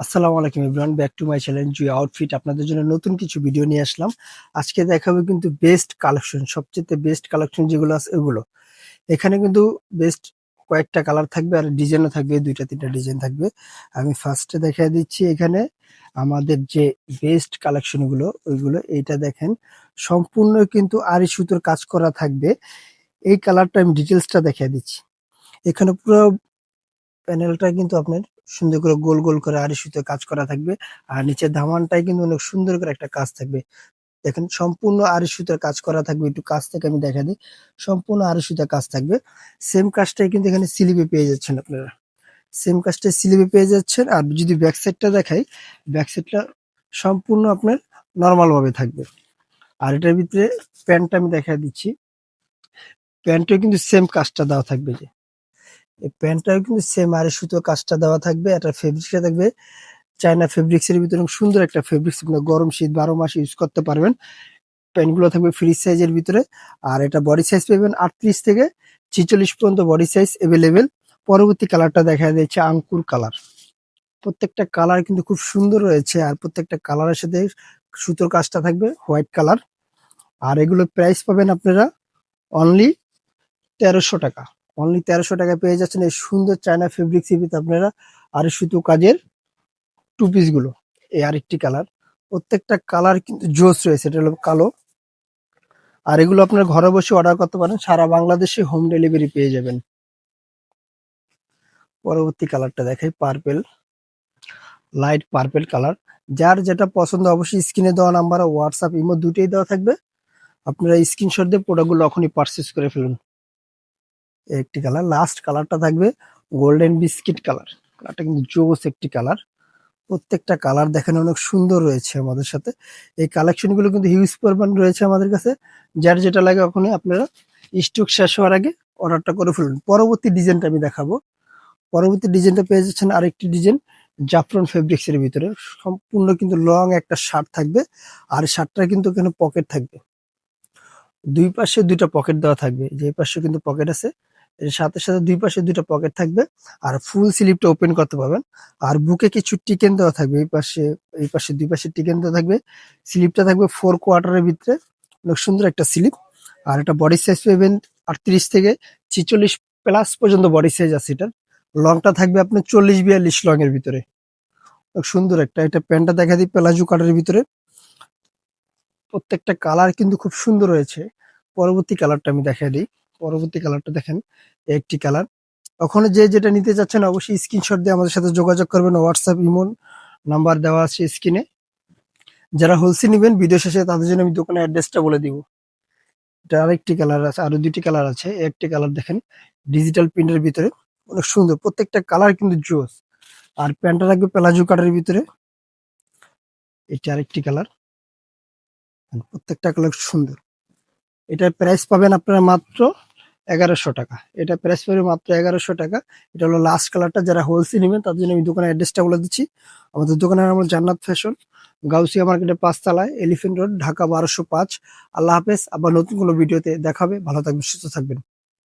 আসসালামু আলাইকুম everyone back to my channel Jui outfit আপনাদের জন্য নতুন কিছু ভিডিও নিয়ে আসলাম। আজকে দেখাবো কিন্তু বেস্ট কালেকশন সবচেয়ে বেস্ট কালেকশন যেগুলো আছে ওগুলো। এখানে কিন্তু বেস্ট কয়েকটা কালার থাকবে আর ডিজাইনও থাকবে, দুইটা, তিনটা ডিজাইন থাকবে। আমি ফার্স্টে দেখা দিচ্ছি এখানে আমাদের যে বেস্ট কালেকশনগুলো, ওইগুলো। এইটা দেখেন, সম্পূর্ণ কিন্তু আড়ি সুতোর কাজ করা থাকবে। এই কালারটা আমি ডিটেলসটা দেখা দিচ্ছি। এখানে পুরো প্যানেলটা কিন্তু আপনার সুন্দর করে গোল গোল করে আড়ি সুতো কাজ করা থাকবে। আর নিচের ধামানটাই কিন্তু অনেক সুন্দর করে একটা কাজ থাকবে। দেখেন, সম্পূর্ণ আড়ি সুতার কাজ করা থাকবে। একটু কাজ থেকে আমি দেখা দিই। সম্পূর্ণ আড়ি সুতার কাজ থাকবে। সেম কাজটাই কিন্তু এখানে স্লিপে পেয়ে যাচ্ছেন আপনারা। সেম কাজটা স্লিপে পেয়ে যাচ্ছেন। আর যদি ব্যাক সাইডটা দেখাই, ব্যাক সাইডটা সম্পূর্ণ আপনার নর্মাল ভাবে থাকবে। আর এটার ভিতরে প্যান্টটা আমি দেখা দিচ্ছি। প্যান্টেও কিন্তু সেম কাজটা দেওয়া থাকবে যে। এই প্যান্টটাও কিন্তু সেম আড়ি সুতো কাজটা দেওয়া থাকবে এটা ফেব্রিক্সটা থাকবে। চায়না ফেব্রিক্স এর ভিতরে সুন্দর একটা ফেব্রিক্স আপনার গরম শীত, বারো মাস ইউজ করতে পারবেন। প্যান্টগুলো থাকবে ফ্রি সাইজের ভিতরে। আর এটা বডি সাইজ পাবেন আটত্রিশ থেকে ছিচল্লিশ পর্যন্ত বডি সাইজ এভেলেবেল পরবর্তী কালারটা দেখা যাচ্ছে আঙ্কুর কালার প্রত্যেকটা কালার কিন্তু খুব সুন্দর রয়েছে আর প্রত্যেকটা কালারের সাথে সুতোর কাজটা থাকবে হোয়াইট কালার আর এগুলো প্রাইস পাবেন আপনারা অনলি তেরোশো টাকা। অনলি তেরোশো টাকা পেয়ে যাচ্ছেন এই সুন্দর চায়না ফেব্রিক সিপিতে আপনারা আর সুতো কাজের টু পিসগুলো, এই আরেকটি কালার প্রত্যেকটা কালার কিন্তু জোস রয়েছে, এটা হলো কালো। আর এগুলো আপনার ঘরে বসে অর্ডার করতে পারেন, সারা বাংলাদেশে হোম ডেলিভারি পেয়ে যাবেন। পরবর্তী কালারটা দেখাই পার্পেল লাইট পার্পেল কালার যার যেটা পছন্দ অবশ্যই স্ক্রিনে দেওয়া নাম্বার হোয়াটসঅ্যাপ ইমো দুটোই দেওয়া থাকবে। আপনারা স্ক্রিনশট দিয়ে প্রোডাক্টগুলো এখনই পারচেস করে ফেলুন। একটি কালার লাস্ট কালারটা থাকবে গোল্ডেন বিস্কিট কালার। কালারটা কিন্তু জোস একটি কালার। প্রত্যেকটা কালার দেখেন অনেক সুন্দর রয়েছে আমাদের সাথে। এই কালেকশনগুলো কিন্তু হিউজ পরিমাণ রয়েছে আমাদের কাছে। যার যেটা লাগে ওখানে আপনারা স্টক শেষ হওয়ার আগে অর্ডারটা করে ফেলুন। পরবর্তী ডিজাইনটা আমি দেখাবো। পরবর্তী ডিজাইনটা পেয়ে যাচ্ছেন আরেকটি ডিজাইন জাফরান ফেব্রিক্স এর ভিতরে। সম্পূর্ণ কিন্তু লং একটা শার্ট থাকবে আর শার্টটা কিন্তু এখানে পকেট থাকবে। দুই পাশে দুইটা পকেট দেওয়া থাকবে। যে পাশে কিন্তু পকেট আছে সাথে সাথে দুই পাশে দুইটা পকেট থাকবে। আর ফুল স্লিপটা ওপেন করতে পারবেন। আর বুকে কিছু টিকেন দেওয়া থাকবে। এই পাশে এই পাশে দুই পাশে টিকেন দেওয়া থাকবে। স্লিপটা থাকবে ফোর কোয়ার্টারের ভিতরে। অনেক সুন্দর একটা স্লিপ আর এটা বডি সাইজ পাবেন আটত্রিশ থেকে ছিচল্লিশ প্লাস পর্যন্ত বডি সাইজ আছে এটার। লংটা থাকবে আপনার চল্লিশ বিয়াল্লিশ লং এর ভিতরে সুন্দর একটা। এটা প্যান্টটা দেখা দিই পেলাজু কাটারের ভিতরে। প্রত্যেকটা কালার কিন্তু খুব সুন্দর রয়েছে পরবর্তী কালারটা আমি দেখা দিই। পরবর্তী কালারটা দেখেন, একটি কালার। ওখানে যে যেটা নিতে চাচ্ছেন অবশ্যই স্ক্রিনশট দিয়ে আমাদের সাথে যোগাযোগ করবেন। হোয়াটসঅ্যাপ ইমোন নাম্বার দেওয়া আছে স্ক্রিনে। যারা হোলসেল নেবেন ভিডিও শেষে তাদের জন্য আমি দোকানের অ্যাড্রেসটা বলে দিব। এটা আরেকটি কালার আছে, আরও দুটি কালার আছে। একটি কালার দেখেন ডিজিটাল প্রিন্টের ভিতরে। অনেক সুন্দর, প্রত্যেকটা কালার কিন্তু জোস। আর প্যান্টটা রাখবে প্লাজো কাটার ভিতরে। এটি আরেকটি কালার। প্রত্যেকটা কালার সুন্দর। এটার প্রাইস পাবেন আপনারা মাত্র এগারোশো টাকা। এটা প্রাইস পড়বে মাত্র এগারোশো টাকা। এটা হলো লাস্ট কালারটা যারা হোলসেল নেবেন, তাদের জন্য আমি দোকানের অ্যাড্রেসটা বলে দিচ্ছি। আমাদের দোকানের নাম জান্নাত ফ্যাশন গাউসিয়া মার্কেটের পাঁচতলায় এলিফেন্ট রোড ঢাকা বারোশো পাঁচ। আল্লাহ হাফেজ। আবার নতুন কোনো ভিডিওতে দেখাবে। ভালো থাকবেন, সুস্থ থাকবেন।